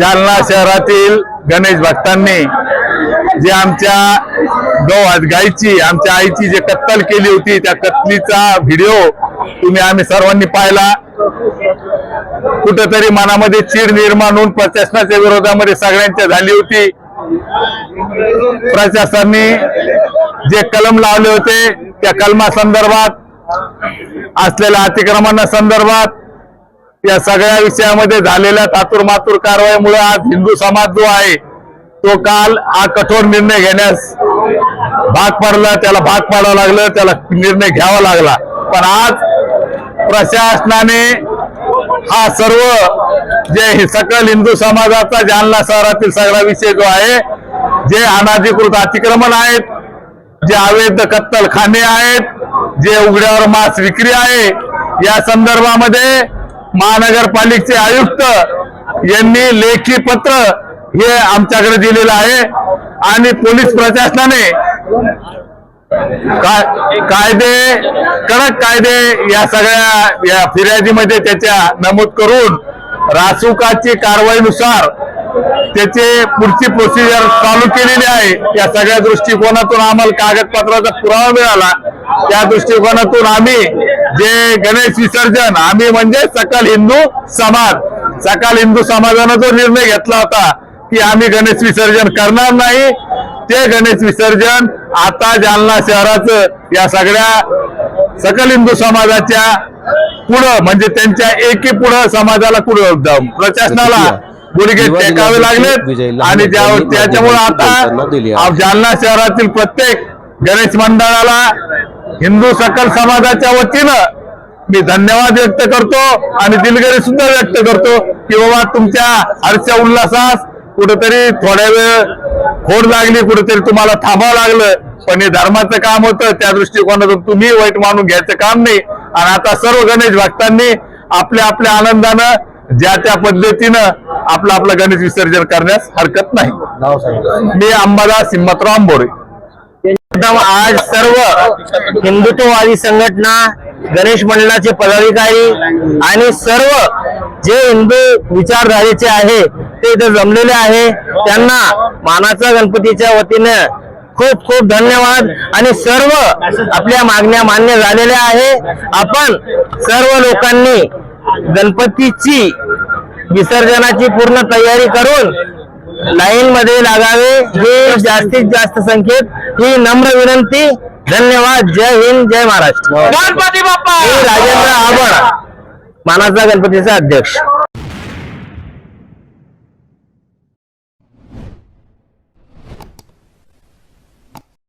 जालना शहरातील गणेश भक्तांनी जे आमच्या गौ गायची आमच्या आईची जे कत्तल केली होती त्या कत्तलीचा व्हिडिओ तुम्ही आम्ही सर्वांनी पाहिला. कुठेतरी मनामध्ये चीड निर्माण होऊन प्रशासनाच्या विरोधामध्ये सगळ्यांच्या झाली होती. प्रशासनाने जे कलम लावले होते त्या कलमा संदर्भात असलेल्या अतिक्रमणा संदर्भात या सगळ्या विषयामध्ये झालेल्या तातुरमातुर कारवाईमुळे आज हिंदू समाज जो आहे तो काल हा कठोर निर्णय घेण्यास भाग पडला. त्याला भाग पाडावं लागलं त्याला निर्णय घ्यावा लागला. पण आज प्रशासनाने हा सर्व जे हे सकल हिंदू समाजाचा जालना शहरातील सगळा विषय जो आहे जे अनाधिकृत अतिक्रमण आहेत जे अवैध कत्तलखाने आहेत जे उघड्यावर मांस विक्री आहे या संदर्भामध्ये महानगरपालिकेचे आयुक्त यांनी लेखी पत्र हे आमच्याकडे दिलेलं आहे आणि पोलीस प्रशासनाने काय- कायदे कडक कायदे या सगळ्या या फिर्यादीमध्ये त्याच्या नमूद करून रासुकाची कारवाईनुसार त्याचे पुढची प्रोसिजर चालू केलेली आहे. या सगळ्या दृष्टिकोनातून आम्हाला कागदपत्राचा पुरावा मिळाला. त्या दृष्टिकोनातून आम्ही जे गणेश विसर्जन. आम्ही म्हणजे सकल हिंदू समाज. सकल हिंदू समाजानं जो निर्णय घेतला होता की आम्ही गणेश विसर्जन करणार नाही ते गणेश विसर्जन आता जालना शहराचं या सगळ्या सकल हिंदू समाजाच्या पुढं म्हणजे त्यांच्या एकी पुढं समाजाला पुढं प्रशासनाला गुडघे टेकावे लागलेत आणि त्याच्यामुळे आता जालना शहरातील प्रत्येक गणेश मंडळाला हिंदू सकल समाजाच्या वतीनं मी धन्यवाद व्यक्त करतो आणि दिलगिरी सुद्धा व्यक्त करतो की बाबा तुमच्या हर्षा उल्हासास कुठेतरी थोड्या वेळ खोड लागली कुठेतरी तुम्हाला थांबावं लागलं. पण हे धर्माचं काम होतं त्या दृष्टिकोनातून तुम्ही वाईट मानून घ्यायचं काम नाही. आणि आता सर्व गणेश भक्तांनी आपल्या आपल्या आनंदानं ज्या त्या पद्धतीनं आपलं आपलं गणेश विसर्जन करण्यास हरकत नाही. मी अंबादास हिम्मतराव आंबोरे. आज सर्व हिंदुत्ववादी संघटना गणेश मंडळाचे पदाधिकारी आणि सर्व जे हिंदू विचारधारेचे आहे ते इथे जमलेले आहे. त्यांना मानाचा गणपतीच्या वतीने खूप खूप धन्यवाद. आणि सर्व आपल्या मागण्या मान्य झालेल्या आहे. आपण सर्व लोकांनी गणपतीची विसर्जनाची पूर्ण तयारी करून लाईन मध्ये लागावे हे जास्तीत जास्त संख्येत ही नम्र विनंती. धन्यवाद. जय हिंद जय महाराष्ट्र. गणपती बाप्पा! मी राजेंद्र आबड मानाचा गणपतीचा अध्यक्ष.